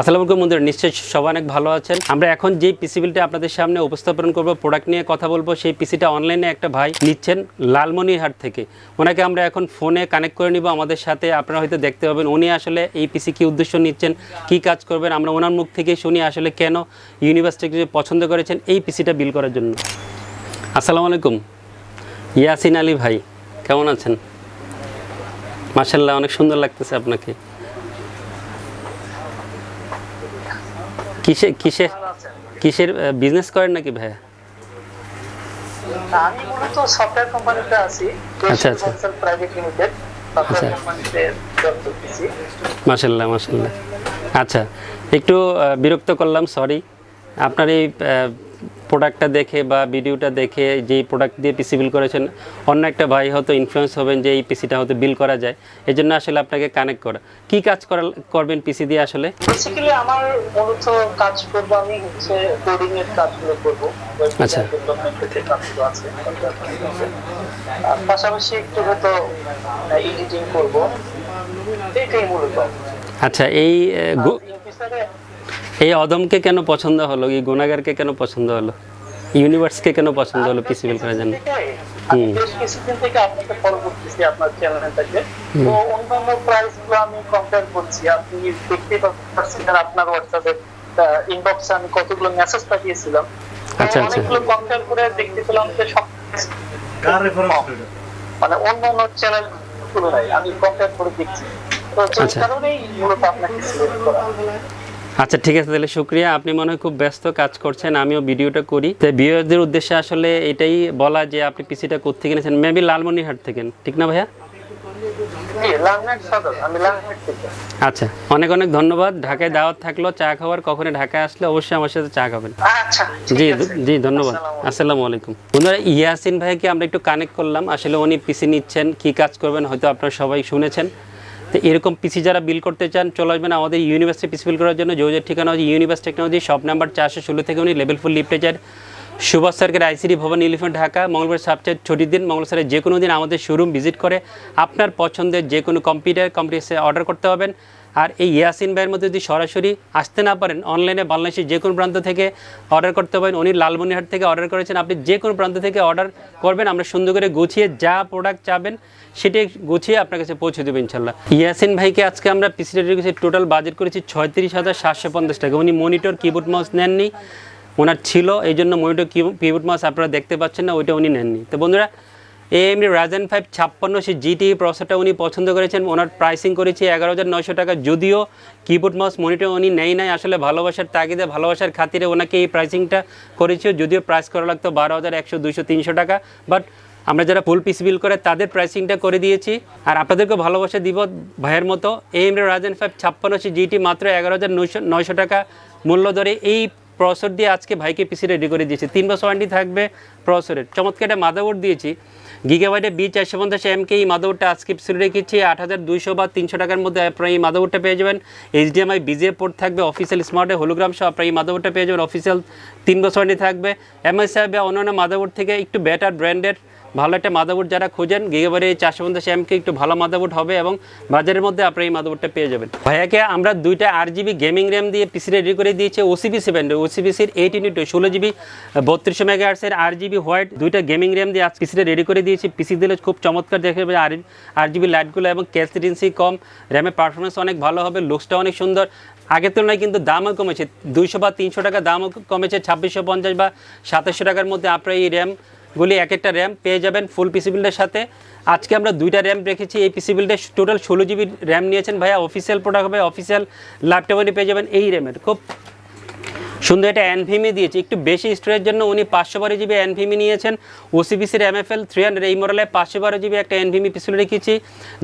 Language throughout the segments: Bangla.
আসসালামু আলাইকুম বন্ধুরা, নিশ্চয়ই সবাই অনেক ভালো আছেন। আমরা এখন যে পিসিবিলটা আপনাদের সামনে উপস্থাপন করব প্রোডাক্ট নিয়ে কথা বলব, সেই পিসিটা অনলাইনে একটা ভাই নিচ্ছেন লালমনিরহাট থেকে। ওনাকে আমরা এখন ফোনে কানেক্ট করে নিব। আমাদের সাথে আপনারা হয়তো দেখতে পাবেন, উনি আসলে এই পিসি কি উদ্দেশ্য নিচ্ছেন, কি কাজ করবেন? আমরা ওনার মুখ থেকে শুনি আসলে কেন ইউনিভার্সিটি পছন্দ করেছেন এই পিসিটা বিল করার জন্য। আসসালামু আলাইকুম। ইয়াসিন আলী ভাই, কেমন আছেন? মার্শাল্লাহ অনেক সুন্দর লাগতেছে আপনাকে। কিসে কিসে কিসের বিজনেস করেন নাকি ভাইয়া? আমি মূলত সফটওয়্যার কোম্পানিতে আছি। আচ্ছা, আচ্ছা। প্রাইভেট লিমিটেড মাসাল্লাহ মাসাল্লাহ আচ্ছা। একটু বিরক্ত করলাম সরি আপনার এই প্রোডাক্টটা দেখে বা ভিডিওটা দেখে যেই প্রোডাক্ট দিয়ে পিসি বিল করেছেন অন্য একটা ভাই হয়তো ইনফ্লুয়েন্স হবেন যে এই পিসিটা হয়তো বিল করা যায়। এই জন্য আসলে আপনাকে কানেক্ট করা। কি কাজ করা করবেন পিসি দিয়ে আসলে? বেসিক্যালি আমার মূলত কাজ করব আমি হচ্ছে কোডিং এর কাজগুলো করব। আচ্ছা। কাজগুলো আছে পাশাপাশি একটু হয়তো এডিটিং করব। এটাই মূলত। আচ্ছা এই এই অদমকে কেন পছন্দ হলো? এই গুণাগারকে কেন পছন্দ হলো? ইউনিভার্সকে কেন পছন্দ হলো পিসি বিল করার জন্য আমি হুম। কিছুদিন থেকে আপনাকে ফলো করতেছি আপনার চ্যানেলটাকে। তো অন্যান্য প্রাইস আমি কম্পেয়ার করছি। আপনি দেখতেই পাচ্ছেন আপনার হোয়াটসঅ্যাপে ইনবক্সে আমি কতগুলো মেসেজ পাঠিয়েছিলাম। আচ্ছা, আচ্ছা। অনেকগুলো কম্পেয়ার করে দেখতে পেলাম যে সব কার রেফারেন্স মানে অন্য অন্য চ্যানেল তুলনায় আমি কম্পেয়ার করে দেখছি। তো যে আচ্ছা। কারণেই মূলত আপনাকে সিলেক্ট করা। আচ্ছা ঠিক আছে তাহলে শুক্রিয়া। আপনি মনে হয় খুব ব্যস্ত কাজ করছেন আমিও ভিডিওটা করি। তো ভিউয়ারদের উদ্দেশ্যে আসলে এটাই বলা যে আপনি পিসিটা কোথেকে কিনেছেন মেবি লালমনিরহাট থেকে ঠিক না ভাইয়া? আচ্ছা অনেক অনেক ধন্যবাদ। ঢাকায় দাওয়াত থাকল চা খাওয়ার কখনো ঢাকায় আসলে অবশ্যই আমার সাথে চা খাবেন। আচ্ছা জি জি ধন্যবাদ। আসসালামু আসসালামু আলাইকুম। বন্ধুরা ইয়াসিন ভাইকে আমরা একটু কানেক্ট করলাম। আসলে উনি পিসি নিচ্ছেন কি কাজ করবেন হয়তো আপনারা সবাই শুনেছেন। তো এরকম পিসি যারা বিল করতে চান, চলে আসবেন আমাদের ইউনিভার্সিটি পিসি বিল করার জন্য। যোগাযোগ ঠিকানা হচ্ছে ইউনিভার্স টেকনোলজি শপ নাম্বার চারশো ষোলো থেকে উনি লেভেল ফুল লিফটে যান। সুভাষ সার্কের আইসিডি ভবন ইলিফেন্ট ঢাকা, মঙ্গলবার সবচেয়ে ছুটির দিন। মঙ্গল স্যারের যে কোনো দিন আমাদের শোরুম ভিজিট করে আপনার পছন্দের যে কোনো কম্পিউটার কম্পিউটার অর্ডার করতে হবেন আর এই ইয়াসিন ভাইয়ের মধ্যে যদি সরাসরি আসতে না পারেন অনলাইনে বাংলাদেশের যে কোনো প্রান্ত থেকে অর্ডার করতে পারেন। উনি লালমনিরহাট থেকে অর্ডার করেছেন। আপনি যে কোনো প্রান্ত থেকে অর্ডার করবেন, আমরা সুন্দর করে গুছিয়ে যা প্রোডাক্ট চাবেন সেটাই গুছিয়ে আপনার কাছে পৌঁছে দেবো ইনশাল্লাহ। ইয়াসিন ভাইকে আজকে আমরা পিসিটা কাছে টোটাল বাজেট করেছি ছয়ত্রিশ হাজার সাতশো পঞ্চাশ টাকা। উনি মনিটর কিবোর্ড মাউস নেননি। ওনার ছিল এই জন্য মনিটর কিবোর্ড মাউস আপনারা দেখতে পাচ্ছেন না, ওইটা উনি নেননি। তো বন্ধুরা এমনি রাজেন ফাইভ ছাপ্পান্ন সে জিটি প্রসেসরটা উনি পছন্দ করেছেন। ওনার প্রাইসিং করেছি এগারো হাজার নয়শো টাকা যদিও কিবোর্ড মাউস মনিটর উনি নেই নাই। আসলে ভালোবাসার তাগিদে, ভালোবাসার খাতিরে ওনাকে এই প্রাইসিংটা করেছি। যদিও প্রাইস করা লাগতো বারো হাজার একশো দুইশো তিনশো টাকা। বাট আমরা যারা ফুল পিস বিল করে, তাদের প্রাইসিংটা করে দিয়েছি। আর আপনাদেরকে ভালোবাসা দিব ভাইয়ের মতো এম রাজেন ফাইভ ছাপ্পান্ন সে জিটি মাত্র এগারো হাজার নয়শো নয়শো টাকা মূল্য ধরে এই প্রসর দিয়ে আজকে ভাইকে পিসি রেডি করে দিয়েছি। তিন বছর ওয়ারেন্টি থাকবে প্রসরের চমৎকার একটা মাদাবোর্ড দিয়েছি। গিগাবাইটে বি চারশো পঞ্চাশ এমকে এই মাদবরটা আজকে শুরু রেখেছি। আট হাজার দুইশো বা তিনশো টাকার মধ্যে আপনারা এই মাদবরটা পেয়ে যাবেন। এইচডিএমআই বিজে পোর্ট থাকবে অফিসিয়াল স্মার্টে হোলোগ্রাম সহ আপনারা এই মাদবরটা পেয়ে যাবেন। অফিসিয়াল তিন বছর থাকবে। এমএসআই বা অন্যান্য মাদবর থেকে একটু বেটার ব্র্যান্ডের ভালো একটা মাদাবোর্ড যারা খোঁজেন গিগাবারে চারশো পঞ্চাশ এমকে একটু ভালো মাদাবোর্ড হবে এবং বাজারের মধ্যে আপনারা এই মাদাবোর্ডটা পেয়ে যাবেন। ভাইয়াকে আমরা দুইটা আট জিবি গেমিং র্যাম দিয়ে পিসি রেডি করে দিয়েছি ওসিবি সেভেন ওসিবিসির এইট ইন্টু ষোলো জিবি, বত্রিশশো মেগা আর্টসের আট জিবি হোয়াইট দুইটা গেমিং র্যাম দিয়ে আজ পিসিটা রেডি করে দিয়েছি। পিসি দিলে খুব চমৎকার দেখে যাবে আর আট জিবি লাইটগুলো এবং ক্যাসিডেন্সি কম র্যামের পারফরমেন্স অনেক ভালো হবে লুকসটা অনেক সুন্দর। আগের তুলনায় কিন্তু দামও কমেছে, দুইশো বা তিনশো টাকা দামও কমেছে, ছাব্বিশশো পঞ্চাশ বা সাতাশশো টাকার মধ্যে আপনারা এই র্যাম গুলি এক একটা র্যাম পেয়ে যাবেন ফুল পিসি বিল্ডের সাথে। আজকে আমরা দুইটা র্যাম রেখেছি, এই পিসি বিল্ডে টোটাল ষোলো জিবি র্যাম নিয়েছেন ভাইয়া। অফিসিয়াল প্রোডাক্ট হবে অফিসিয়াল ল্যাপটপে পেয়ে যাবেন এই র্যামের খুব সুন্দর একটা এনভিমি দিয়েছি। একটু বেশি স্টোরের জন্য উনি পাঁচশো বারো জিবি এনভিমি নিয়েছেন। ওসিবিসির এমএফএল থ্রি হান্ড্রেড এই মডেলে পাঁচশো বারো জিবি একটা এনভিমি পিছনে রেখেছি।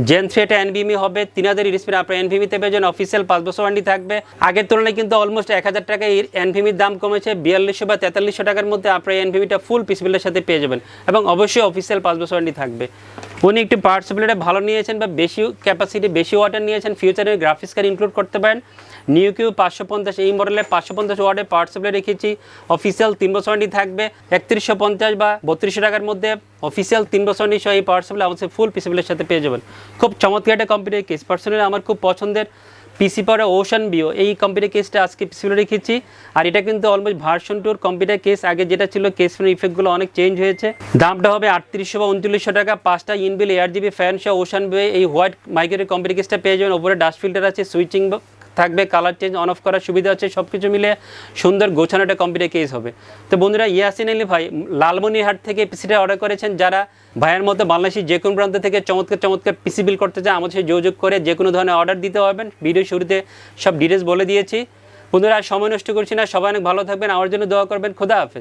জেন থ্রি একটা এনভিমি হবে। তিন হাজার স্পিড আপনার এনভিমিতে পেয়েছেন অফিসিয়াল পাঁচ বছর ওয়ারেন্টি থাকবে। আগের তুলনায় কিন্তু অলমোস্ট এক হাজার টাকা এনভিমির দাম কমেছে। বিয়াল্লিশশো বা তেতাল্লিশশো টাকার মধ্যে আপনার এনভিমিটা ফুল পিসবিলের সাথে পেয়ে যাবেন। এবং অবশ্যই অফিসিয়াল পাঁচ বছর ওয়ারেন্টি থাকবে। উনি একটু পার্টস ভালো নিয়েছেন বা বেশি ক্যাপাসিটি বেশি ওয়াটার নিয়েছেন। ফিউচারের গ্রাফিক্স কার্ড ইনক্লুড করতে পারেন। নিউ কিউ পাঁচশো পঞ্চাশ এই মডেলে পাঁচশো পঞ্চাশ ওয়ার্ডে পার্টস রেখেছি। অফিসিয়াল তিন বছর ওয়ারেন্টি থাকবে। একত্রিশশো পঞ্চাশ বা বত্রিশশো টাকার মধ্যে অফিসিয়াল তিন বছর ওয়ারেন্টি সহ এই পার্টস আমাদের ফুল পিসিবিলের সাথে পেয়ে যাবেন। খুব চমৎকার একটা কম্পিউটার কেস পার্সোনালি আমার খুব পছন্দের পিসি পরে ওশান বিও এই কম্পিউটার কেসটা আজকে পিসিগুলো রেখেছি। আর এটা কিন্তু অলমোস্ট ভার্সন টুর কম্পিউটার কেস আগে যেটা ছিল কেস ইফেক্টগুলো অনেক চেঞ্জ হয়েছে। দামটা হবে আটত্রিশশো বা উনচল্লিশশো টাকা। পাঁচটা ইনবিল এয়ার জিবি ফ্যান সহ ওশান বিও এই হোয়াইট মাইক্রোর কম্পিউটার কেসটা পেয়ে যাবেন। ওপরে ডাস্ট ফিল্টার আছে সুইচিং থাকবে কালার চেঞ্জ অন অফ করার সুবিধা আছে সব কিছু মিলে সুন্দর গোছানো একটা কম্পিউটার কেস হবে। তো বন্ধুরা, ইয়াসিন আলী ভাই, লালমনিরহাট থেকে পিসিটা অর্ডার করেছেন। যারা ভাইয়ের মতো বাংলাদেশের যে কোনো প্রান্ত থেকে চমৎকার চমৎকার পিসি বিল করতে চায়, আমাদের সাথে যোগাযোগ করে যে কোনো ধরনের অর্ডার দিতে পারবেন। ভিডিও শুরুতে সব ডিটেলস বলে দিয়েছি। বন্ধুরা সময় নষ্ট করছি না। সবাই অনেক ভালো থাকবেন। আমার জন্য দোয়া করবেন। খোদা হাফেজ।